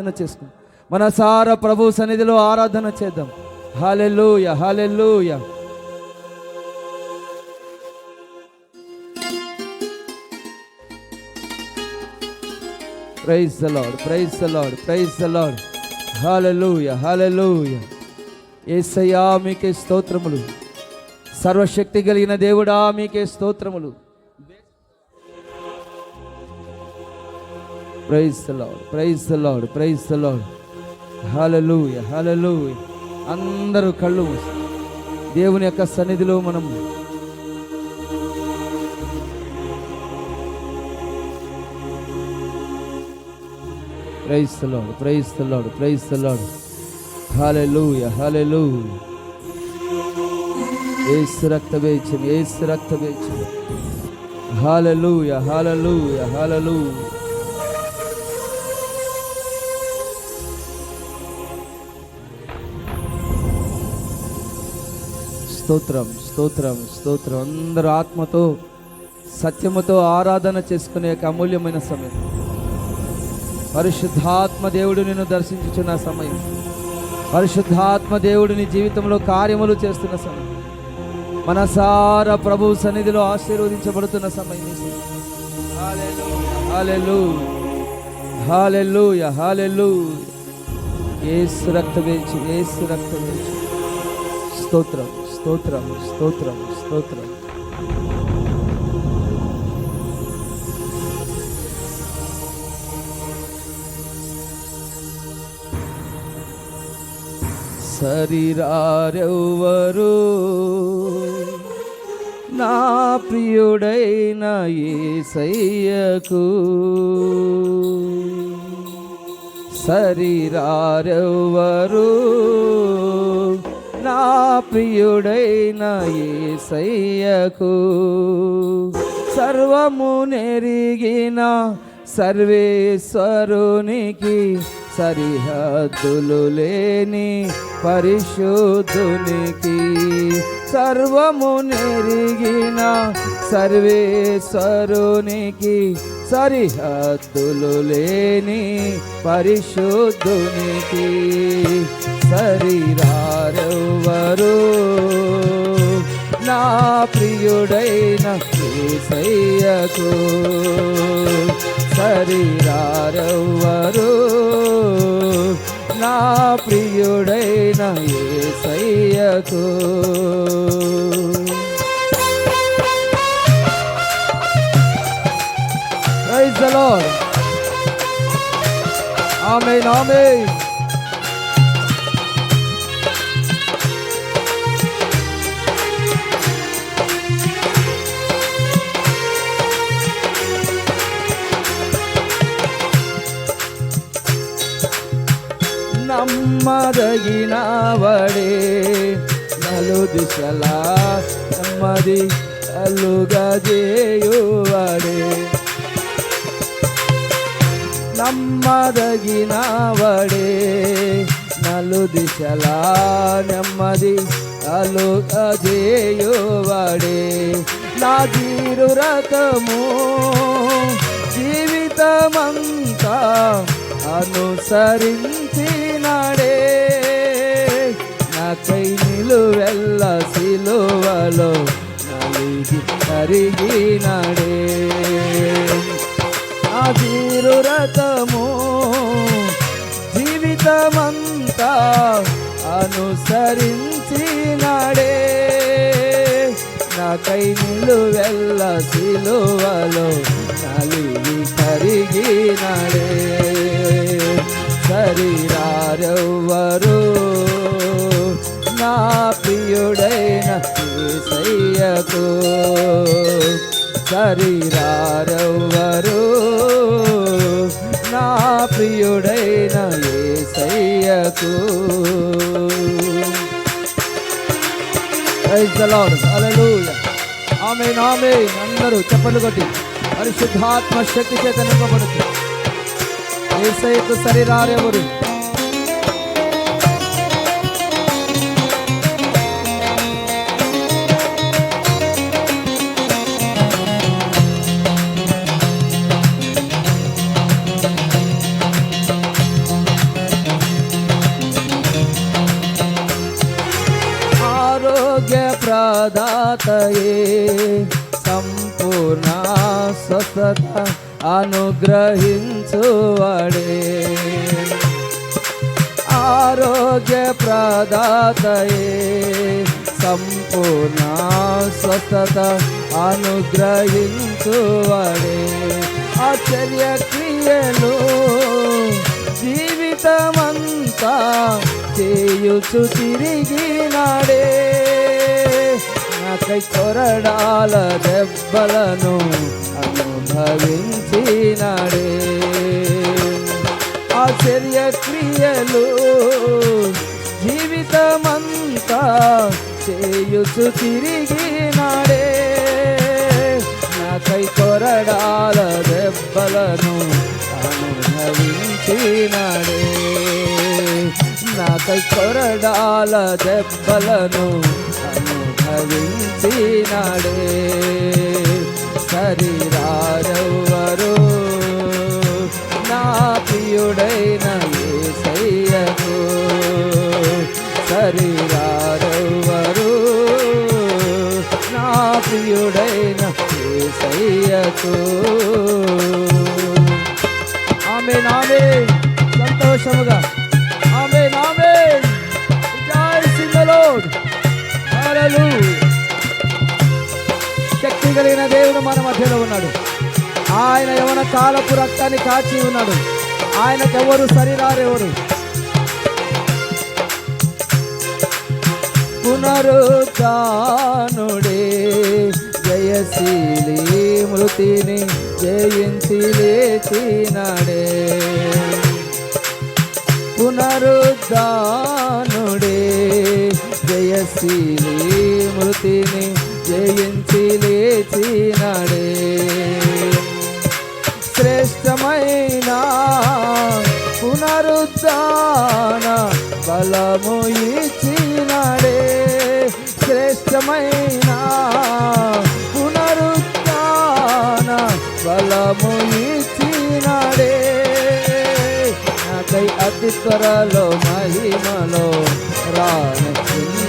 ఆరాధన చేసుకుందాం. మన సార ప్రభు సన్నిధిలో ఆరాధన చేద్దాం. Hallelujah hallelujah praise the Lord praise the Lord praise the Lord hallelujah hallelujah ఏసయ్యా మీకే స్తోత్రములు. సర్వశక్తి కలిగిన దేవుడా మీకే స్తోత్రములు. Praise Lord praise Lord praise Lord Lord hallelujah అందరూ కళ్ళు దేవుని యొక్క సన్నిధిలో మనం praise the Lord praise the Lord praise రక్త వేచం ఏసు రక్త వేచం. హల్లెలూయ హల్లెలూయ హల్లెలూయ స్తోత్రం స్తోత్రం స్తోత్రం. అందరూ ఆత్మతో సత్యముతో ఆరాధన చేసుకునే యొక్క అమూల్యమైన సమయం. పరిశుద్ధాత్మ దేవుడు నిన్ను దర్శించుచున్న సమయం. పరిశుద్ధాత్మ దేవుడు నీ జీవితంలో కార్యములు చేస్తున్న సమయం. మనసార ప్రభు సన్నిధిలో ఆశీర్వదించబడుతున్న సమయం ఈ సమయం. హల్లెలూయా, యేసు రక్త వేచి యేసు రక్త వేచి స్తోత్రం. స్తోత్రం స్తోత్రం స్తోత్రం. శరీరారెవ్వరు నా ప్రియుడైన ఏసయ్యకు? శరీరారెవ్వరు నా ప్రియుడైన ఏసయ్యకు. సర్వము నెరిగిన సర్వేశ్వరునికి సరిహద్దులు లేని పరిశుద్ధునికి. సర్వము నెరిగిన సర్వేశ్వరునికి సరిహద్దులు లేని పరిశుద్ధునికి. శరీరారెవ్వరు నా ప్రియుడైన యేసయ్యకు శరీరారెవ్వరు నా ప్రియుడైన ఏసయ్యకు Praise the Lord. Amen, amen. నమ్మదగినవడే నలు దిశలా నెమ్మది అల్లుగజేయువడే నమ్మదగినవడే నలు దిశలా నెమ్మది అలుగజేయువడే నా జీరు రకము జీవితమంతా అనుసరించి నాకై నిలువెల్ల సిలువలో నలిగి కరిగినడే. నా తీరు రథము జీవితమంతా అనుసరించినడే. నాకై నిలువెల్ల సిలువలో నలిగి కరిగినడే. శరీరారెవ్వరు నా ప్రియుడైన యేసయ్యకు శరీరారెవ్వరు నా ప్రియుడైన ఏసయ్యకు. ప్రైజ్ ద లార్డ్ అందరూ చెప్పలు కొట్టి పరిశుద్ధాత్మ శక్తి చేత నింపబడుతుంది. యేసయ్యకు శరీరారెవరు ప్రదాతయే సంపూర్ణ స్వస్థత అనుగ్రహించువాడే ఆరోగ్య ప్రదాతయే సంపూర్ణ స్వస్థత అనుగ్రహించువాడే ఆశ్చర్య క్రియలు జీవితమంతా చేయుచు తిరిగినాడే. నాకై కొరడాల దెబ్బలను అనుభవించినాడే. ఆశ్చర్య క్రియలు జీవితమంతా చేయుచు తిరిగినాడే. నాకై కొరడాల దెబ్బలను అనుభవించినాడే. నాకై కొరడాల దెబ్బలను అనుభవించినాడే. శరీరారెవ్వరు నా ప్రియుడైన యేసయ్యకు శరీరారెవ్వరు నా ప్రియుడైన యేసయ్యకు ఆమె నామే సంతోషముగా శక్తి కలిగిన దేవుడు మన మధ్యలో ఉన్నాడు. ఆయన యవన కాలపు రక్తాన్ని కాచి ఉన్నాడు. ఆయనకెవరు సరిరారెవరు? పునరుద్ధానుడే జయశీలి మృతిని జయించి లేచినాడే. పునరుద్ధానుడే జయశీలి మృతిని జయించి లేచినాడే శ్రేష్టమైన పునరుద్ధాన బలము ఇచ్చినాడే శ్రేష్టమైన పునరుద్ధాన బలము ఇచ్చినాడే నాకై అతి త్వరలో మహిమలో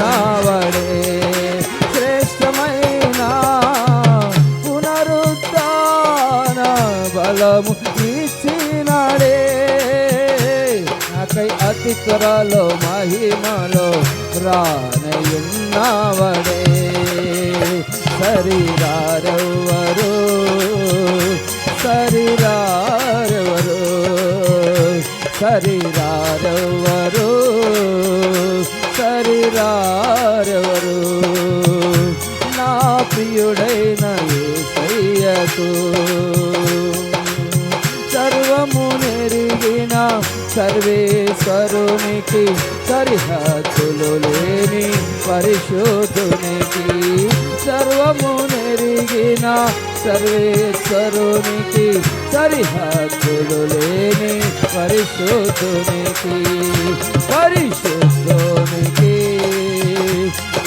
రానున్నావడే శ్రేష్టమైన పునరుద్ధాన బలము ఇచ్చినాడే. నాకై అతి త్వరలో మహిమలో రానయున్నావడే. శరీరారెవ్వరు శరీరారెవరు శరీరారెవ్వరు శరీరారెవరు నా ప్రియుడైన యేసయ్యకు సర్వము నెరిగిన సర్వేశ్వరునికి సరిహద్దులు లేని పరిశోధునికి సర్వము నెరిగిన సర్వేశ్వరునికి సరిహద్దులు లేని పరిశోధునికి పరిశుద్ధునికి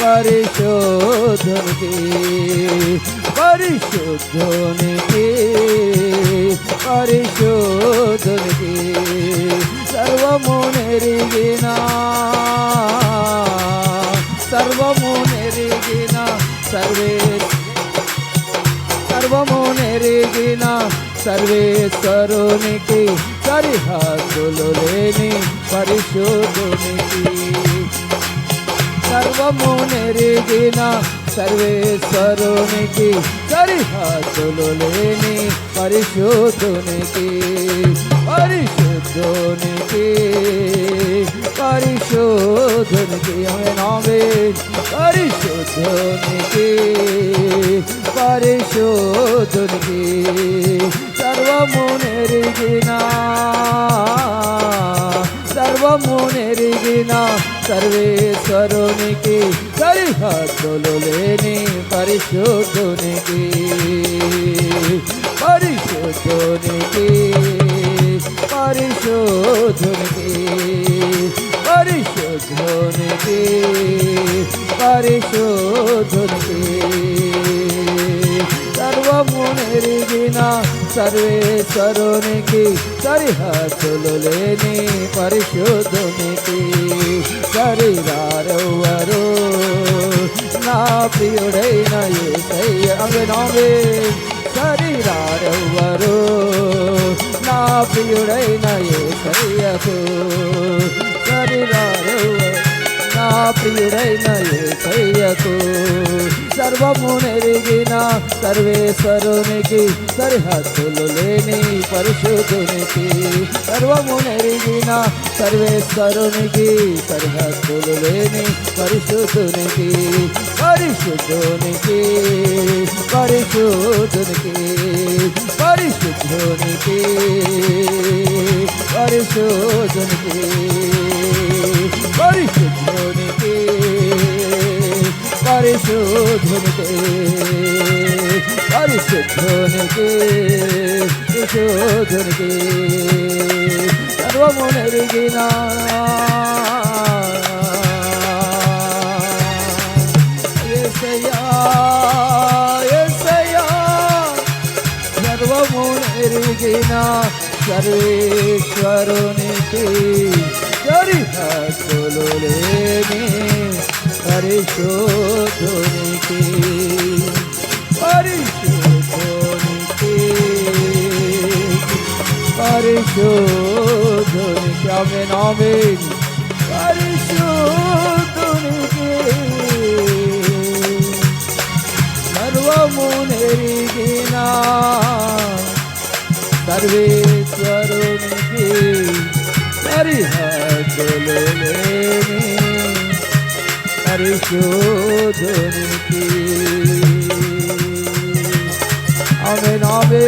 పరిశోధునికి పరిశుద్ధునికి పరిశోధునికి సర్వము నెరిగిన సర్వము నెరిగిన సర్వే సర్వము నెరిగిన సర్వేశ్వరునికి సరిహద్దులు లేని పరిశోధునికి సర్వము నెరిగిన సర్వేశ్వరునికి సరిహద్దులు లేని పరిశుద్ధునికి పరిశుద్ధునికి పరిశోధునికి నామే పరిశుద్ధునికి పరిశోధునికి సర్వము నెరిగిన సర్వము నెరిగిన సర్వేశ్వరునికి సరిహద్దులు లేని పరిశుద్ధునికి పరిశుద్ధునికి పరిశోధునికి పరిశుద్ధునికి పరిశోధునికి సర్వము నెరిగిన సర్వేశ్వరునికి సరిహద్దులు లేని పరిశుద్ధునికి శరీరారెవ్వరు నా ప్రియుడైన ఏసయ్య అవినామే నా ప్రియుడైన ఏసయ్యకు శరీరారెవ్వరు నా ప్రియుడైన ఏసయ్యకు. సర్వము నెరిగిన సర్వేశ్వరునికి సరిహద్దులు లేని పరిశుద్ధునికి. సర్వము నెరిగిన సర్వేశ్వరునికి సరిహద్దులు లేని పరిశుద్ధునికి. పరిశుద్ధునికి పరిశుద్ధునికి పరిశుద్ధునికి పరిశుద్ధునికి. పరిశుద్ధునికి పరిశుద్ధునికి పరిశుద్ధునికి పరిశుద్ధునికి. సర్వము నెరిగిన సర్వము నెరిగిన సర్వేశ్వరునికి హరి హరి চলে মে হরে শোধনকে হরে শোধনকে হরে শোধনকে আমি নবে হরে শোধনকে সর্বমুনেরি দিনা सर्वेश्वरुनिके हरिहर సరిహద్దులు లేని పరిశోధునికి ఆమె నామే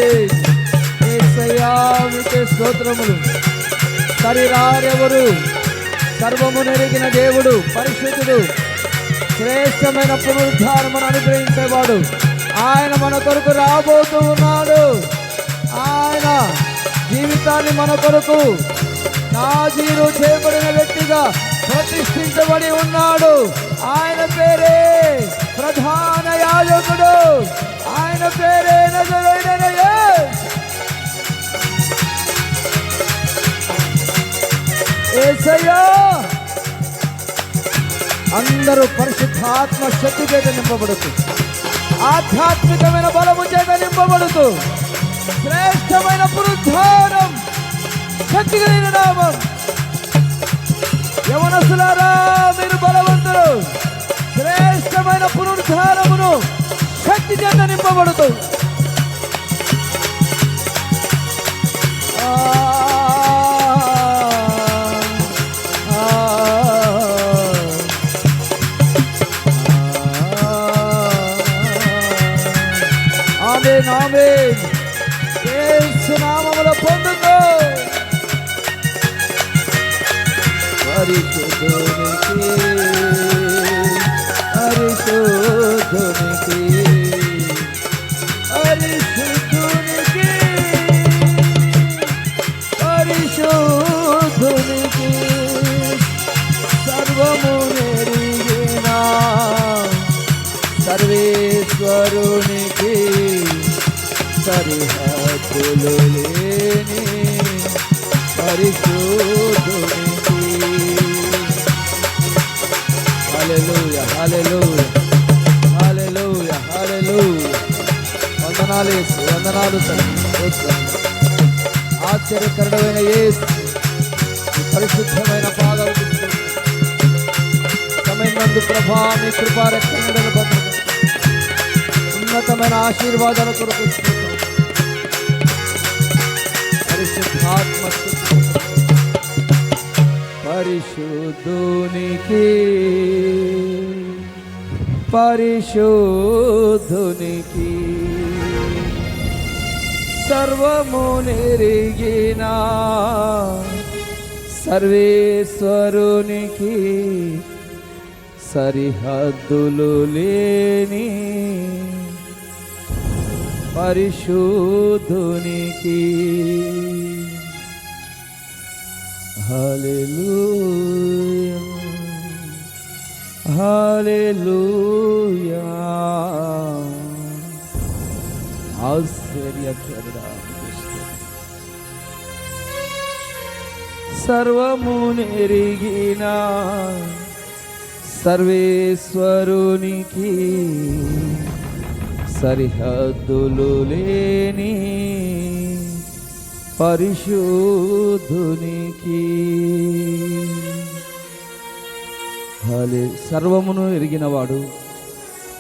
స్తోత్రములు శరీరారెవరు సర్వము నెరిగిన దేవుడు పరిశుద్ధుడు శ్రేష్టమైన పునరుద్ధారమును అనుగ్రహించేవాడు ఆయన మన కొరకు రాబోతూ ఉన్నాడు ఆయన జీవితాన్ని మన కొరకు నాజీరు చేయబడిన వ్యక్తిగా ప్రతిష్ఠించబడి ఉన్నాడు. ఆయన పేరే ప్రధాన యాజకుడు. ఆయన పేరే నజరైన అందరూ పరిశుద్ధాత్మ శక్తి చేత నింపబడుతూ ఆధ్యాత్మికమైన బలము చేత నింపబడుతూ శ్రేష్టమైన పునరుద్ధానం శక్తి కలిగిన నామం యవనసులారా మీరు బలవంతులు శ్రేష్టమైన పునరుద్ధారమును శక్తి చేత నింపబడుతూ Amen, amen. আরে তো ধমকে আরে তো ধমকে আরে তো ধমকে আরে তো ধমকে সর্বমনের গেনা সর্বেশ্বরণকে সারে হাত লোলেনে হরিশোধনে హాలెలూయా హాలెలూయా హాలెలూయా వందనాలు యేసు వందనాలు ఆశ్చర్యకరమైన యేసు. పరిశుద్ధమైన పాదం. సమయం నందు ప్రభా మీ కృపారక్షణలు ఉన్నతమైన ఆశీర్వాదాలు కొరకు పరిశుద్ధాత్మ పరిశుద్ధునికి పరిశోధునికి సర్వము నెరిగిన సర్వేశ్వరునికి సరిహద్దులు లేని పరిశుద్ధునికి. హల్లెలూయా. హల్లెలూయా ఆశ్చర్యకరుడా సర్వము నెరిగిన సర్వేశ్వరునికి సరిహద్దులు లేని పరిశోధునికి హలే సర్వమును ఎరిగినవాడు.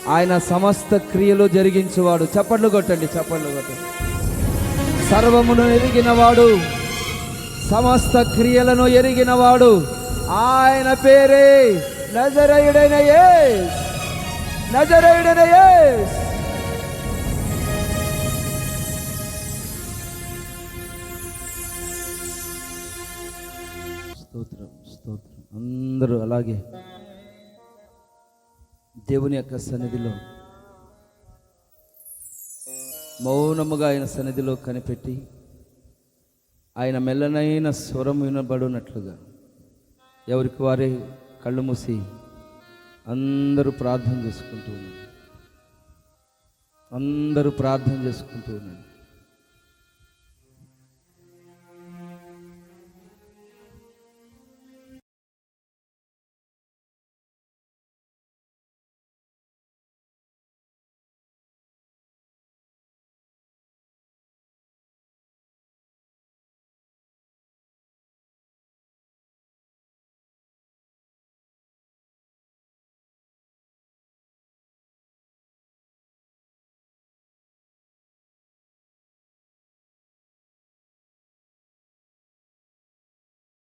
ఆయన సమస్త క్రియలు జరిగించేవాడు. చప్పట్లు కొట్టండి చప్పట్లు కొట్టండి. సర్వమును ఎరిగినవాడు. సమస్త క్రియలను ఎరిగినవాడు. ఆయన పేరే నజరయుడైన యేస్. నజరయుడైన యేస్. స్తోత్రం స్తోత్రం. అందరూ అలాగే. దేవుని యొక్క సన్నిధిలో. మౌనముగా ఆయన సన్నిధిలో కనిపెట్టి ఆయన మెల్లనైన స్వరం వినబడినట్లుగా ఎవరికి వారే కళ్ళు మూసి అందరూ ప్రార్థన చేసుకుంటూ ఉన్నాను అందరూ ప్రార్థన చేసుకుంటూ ఉన్నాను